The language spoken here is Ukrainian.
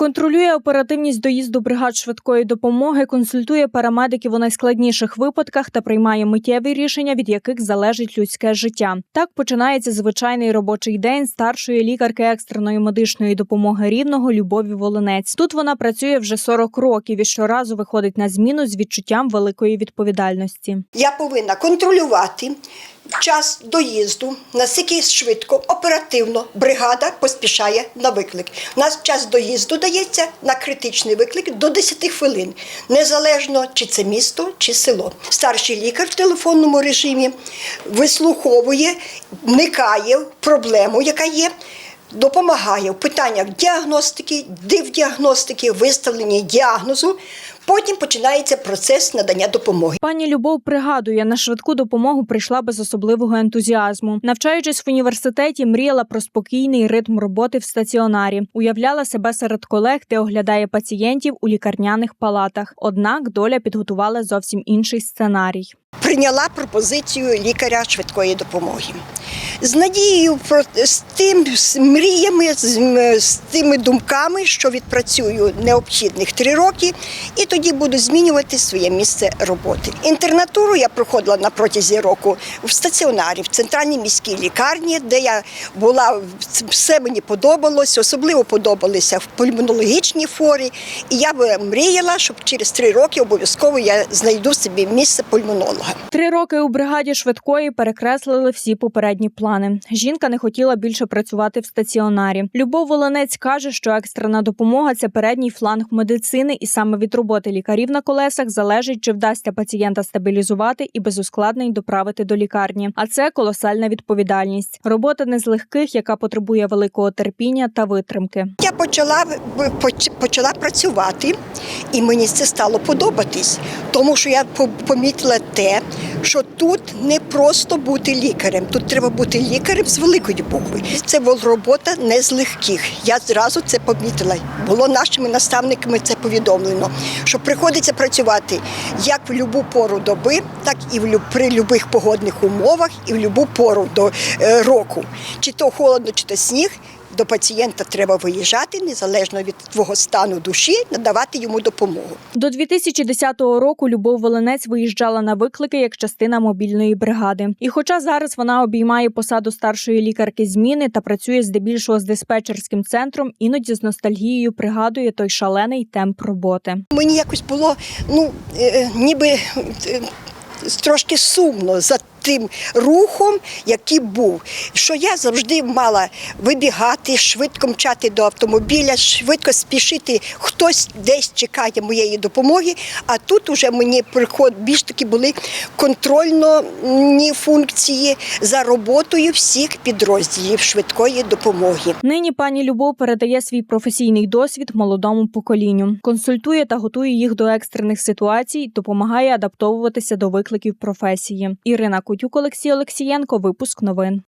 Контролює оперативність доїзду бригад швидкої допомоги, консультує парамедиків у найскладніших випадках та приймає миттєві рішення, від яких залежить людське життя. Так починається звичайний робочий день старшої лікарки екстреної медичної допомоги рівного Любові Волинець. Тут вона працює вже 40 років і щоразу виходить на зміну з відчуттям великої відповідальності. Я повинна контролювати час доїзду, наскільки швидко, оперативно бригада поспішає на виклик. У нас час доїзду дається на критичний виклик до 10 хвилин, незалежно чи це місто, чи село. Старший лікар в телефонному режимі вислуховує, вникає в проблему, яка є. Допомагає в питаннях діагностики, дивдіагностики, виставлення діагнозу. Потім починається процес надання допомоги. Пані Любов пригадує, на швидку допомогу прийшла без особливого ентузіазму. Навчаючись в університеті, мріяла про спокійний ритм роботи в стаціонарі. Уявляла себе серед колег, де оглядає пацієнтів у лікарняних палатах. Однак доля підготувала зовсім інший сценарій. Прийняла пропозицію лікаря швидкої допомоги. З надією про з тим з мріями, з, з тими думками, що відпрацюю необхідних три роки, і тоді буду змінювати своє місце роботи. Інтернатуру я проходила на протязі року в стаціонарі, в центральній міській лікарні, де я була все мені подобалось, особливо подобалося в пульмонологічній форі. І я би мріяла, щоб через три роки обов'язково я знайду собі місце пульмонолога. Три роки у бригаді швидкої перекреслили всі попередні плани. Жінка не хотіла більше працювати в стаціонарі. Любов Волонець каже, що екстрена допомога це передній фланг медицини, і саме від роботи лікарів на колесах залежить, чи вдасться пацієнта стабілізувати і без ускладнень доправити до лікарні. А це колосальна відповідальність. Робота не з легких, яка потребує великого терпіння та витримки. Я почала почала працювати, і мені це стало подобатись, тому що я по- помітила те, що тут не просто бути лікарем, тут треба бути лікарем з великої букви. Це робота не з легких. Я зразу це помітила. Було нашими наставниками це повідомлено, що приходиться працювати як в будь-яку пору доби, так і при будь-яких погодних умовах, і в будь-яку пору до е, року. Чи то холодно, чи то сніг. До пацієнта треба виїжджати незалежно від твого стану душі, надавати йому допомогу. До 2010 року Любов Волинець виїжджала на виклики як частина мобільної бригади. І хоча зараз вона обіймає посаду старшої лікарки зміни та працює здебільшого з диспетчерським центром, іноді з ностальгією пригадує той шалений темп роботи. Мені якось було ну е, ніби е, трошки сумно за тим рухом, який був. Що я завжди мала вибігати, швидко мчати до автомобіля, швидко спішити. Хтось десь чекає моєї допомоги. А тут уже мені приход більш таки були контрольні функції за роботою всіх підрозділів швидкої допомоги. Нині пані Любов передає свій професійний досвід молодому поколінню, консультує та готує їх до екстрених ситуацій, допомагає адаптовуватися до викликів професії. Ірина Котюк, Олексій Олексієнко. Випуск новин.